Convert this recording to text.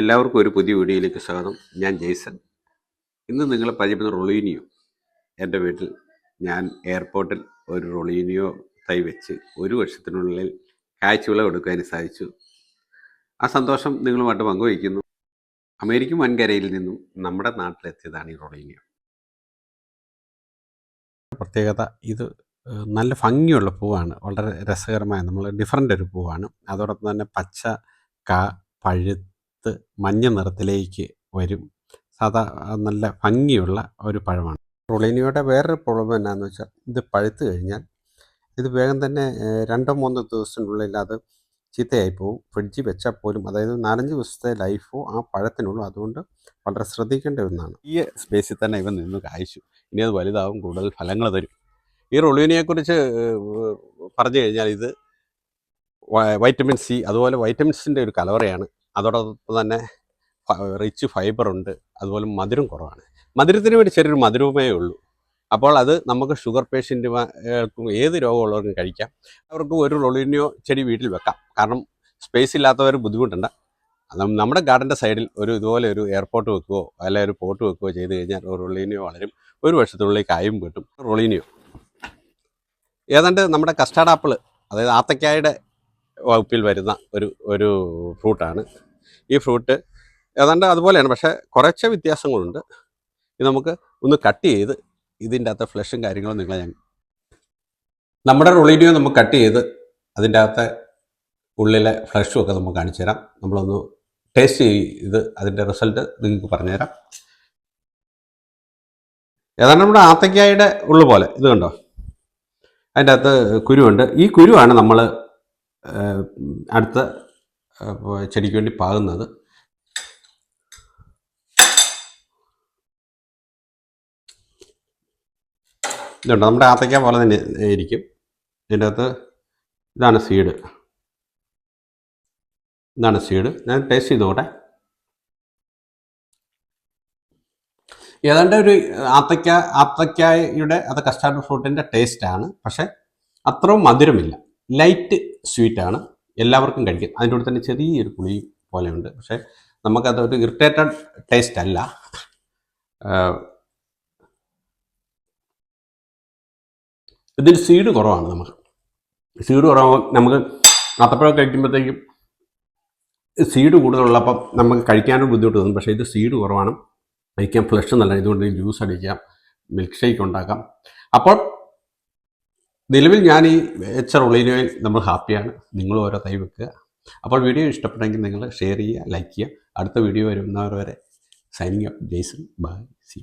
എല്ലാവർക്കും ഒരു പുതിയ വീഡിയോയിലേക്ക് സ്വാഗതം. ഞാൻ ജെയ്സൺ. ഇന്ന് നിങ്ങളെ പരിചയപ്പെടുന്ന റൊളീനിയോ എന്റെ വീട്ടിൽ ഞാൻ എയർപോർട്ടിൽ ഒരു റൊളീനിയോ തൈ വെച്ച് ഒരു വർഷത്തിനുള്ളിൽ കാഴ്ചവിളവ് എടുക്കാൻ സാധിച്ചു. ആ സന്തോഷം നിങ്ങളുമായിട്ട് പങ്കുവയ്ക്കുന്നു. അമേരിക്കൻ വൻകരയിൽ നിന്നും നമ്മുടെ നാട്ടിലെത്തിയതാണ് ഈ റൊളീനിയോ. പ്രത്യേകത ഇത് നല്ല ഭംഗിയുള്ള പൂവാണ്. വളരെ രസകരമായ നമ്മൾ ഡിഫറന്റ് ഒരു പൂവാണ്. അതോടൊപ്പം തന്നെ പച്ച കാ പഴുത്ത് മഞ്ഞ നിറത്തിലേക്ക് വരും. സാധാ നല്ല ഭംഗിയുള്ള ഒരു പഴമാണ്. റുളിനിയുടെ വേറൊരു പ്രോബ്ലം എന്നാന്ന് വെച്ചാൽ ഇത് പഴുത്ത് കഴിഞ്ഞാൽ ഇത് വേഗം തന്നെ രണ്ടോ മൂന്നോ ദിവസത്തിനുള്ളിൽ അത് ചീത്തയായി പോകും ഫ്രിഡ്ജിൽ വെച്ചാൽ പോലും അതായത് നാലഞ്ച് ദിവസത്തെ ലൈഫോ ആ പഴത്തിനുള്ളൂ. അതുകൊണ്ട് വളരെ ശ്രദ്ധിക്കേണ്ട ഒന്നാണ്. ഈ സ്പേസിൽ തന്നെ ഇവ നിന്ന് കായ്ച്ചു. ഇനി അത് വലുതാവും കൂടുതൽ ഫലങ്ങൾ തരും. ഈ റൊളീനിയെക്കുറിച്ച് പറഞ്ഞു കഴിഞ്ഞാൽ ഇത് വൈറ്റമിൻ സി അതുപോലെ വൈറ്റമിൻസിന്റെ ഒരു കലവറയാണ് അതോടൊപ്പം തന്നെ റിച്ച് ഫൈബർ ഉണ്ട്. അതുപോലെ മധുരം കുറവാണ്. മധുരത്തിന് വേണ്ടി ചെറിയൊരു മധുരമേ ഉള്ളൂ. അപ്പോൾ അത് നമുക്ക് ഷുഗർ പേഷ്യന്റുമാർക്കും ഏത് രോഗമുള്ളവർക്കും കഴിക്കാം. അവർക്ക് ഒരു റൊളിനിയോ ചെടി വീട്ടിൽ വെക്കാം. കാരണം സ്പേസ് ഇല്ലാത്തവർ ബുദ്ധിമുട്ടുണ്ട്. നമ്മുടെ ഗാർഡന്റെ സൈഡിൽ ഒരു ഇതുപോലെ ഒരു എയർപോർട്ട് വെക്കുകയോ അല്ലെ ഒരു പോർട്ട് വെക്കുകയോ ചെയ്ത് കഴിഞ്ഞാൽ റൊളീനിയോ വളരും. ഒരു വർഷത്തിനുള്ളിൽ കായും കിട്ടും. റൊളീനിയോ. ഏതാണ്ട് നമ്മുടെ കസ്റ്റാർഡ് ആപ്പിൾ അതായത് ആത്തക്കായുടെ വകുപ്പിൽ വരുന്ന ഒരു ഒരു ഫ്രൂട്ടാണ് ഈ ഫ്രൂട്ട്. ഏതാണ്ട് അതുപോലെയാണ് പക്ഷേ കുറച്ച് വ്യത്യാസങ്ങളുണ്ട്. ഇത് നമുക്ക് ഒന്ന് കട്ട് ചെയ്ത് ഇതിന്റെ അകത്തെ ഫ്ലഷും കാര്യങ്ങളും നിങ്ങളെ ഞാൻ നമ്മുടെ റൊളീനിയോ നമുക്ക് കട്ട് ചെയ്ത് അതിന്റെ അകത്തെ ഉള്ളിലെ ഫ്ലഷും ഒക്കെ നമുക്ക് കാണിച്ചു തരാം. നമ്മളൊന്ന് ടേസ്റ്റ് ചെയ്ത് അതിന്റെ റിസൾട്ട് നിങ്ങൾക്ക് പറഞ്ഞുതരാം ഏതാണ്ട് നമ്മുടെ ആത്തക്കായുടെ ഉള്ളു പോലെ ഇത് കണ്ടോ? അതിന്റെ അകത്ത് കുരുവുണ്ട്. ഈ കുരുവാണ് നമ്മൾ അടുത്ത ചെടിക്ക് വേണ്ടി പാകുന്നത്. ഇതുണ്ട് നമ്മുടെ ആത്തയ്ക്ക പോലെ തന്നെ ഇരിക്കും. ഇതിന്റെ അകത്ത് ഇതാണ് സീഡ് ഇതാണ് സീഡ് ഞാൻ ടേസ്റ്റ് ചെയ്തോട്ടെ. ഏതാണ്ട് ഒരു ആത്തക്ക ആത്തക്കായുടെ അത് കസ്റ്റാർഡ് ഫ്രൂട്ടിന്റെ ടേസ്റ്റാണ് പക്ഷേ അത്രയും മധുരമില്ല. ലൈറ്റ് സ്വീറ്റാണ് എല്ലാവർക്കും കഴിക്കും. അതിന്റെ കൂടെ തന്നെ ചെറിയൊരു പുളി പോലെയുണ്ട്. പക്ഷേ നമുക്കതൊരു ഇറിറ്റേറ്റഡ് ടേസ്റ്റ് അല്ല. ഇതിന്റെ സീഡ് കുറവാണ് നമുക്ക്. സീഡ് കുറവ് നമുക്ക് അത്തപ്പഴം കഴിക്കുമ്പോഴത്തേക്കും സീഡ് കൂടുതലുള്ളപ്പം നമുക്ക് കഴിക്കാനും ബുദ്ധിമുട്ട് തോന്നും. പക്ഷേ ഇത് സീഡ് കുറവാണ്. കഴിക്കാൻ ഫ്ലഷ് നല്ല ഇതുകൊണ്ട് ജ്യൂസ് അടിക്കാം മിൽക്ക് ഷേക്ക് ഉണ്ടാക്കാം. അപ്പോൾ നിലവിൽ ഞാൻ ഈ വെച്ച റൊളീനോയിൽ നമ്മൾ ഹാപ്പിയാണ്. നിങ്ങൾ ഓരോ തൈ വെക്കുക. അപ്പോൾ വീഡിയോ ഇഷ്ടപ്പെട്ടെങ്കിൽ നിങ്ങൾ ഷെയർ ചെയ്യുക ലൈക്ക് ചെയ്യുക. അടുത്ത വീഡിയോ വരുന്നവർ വരെ signing up Jaison bye see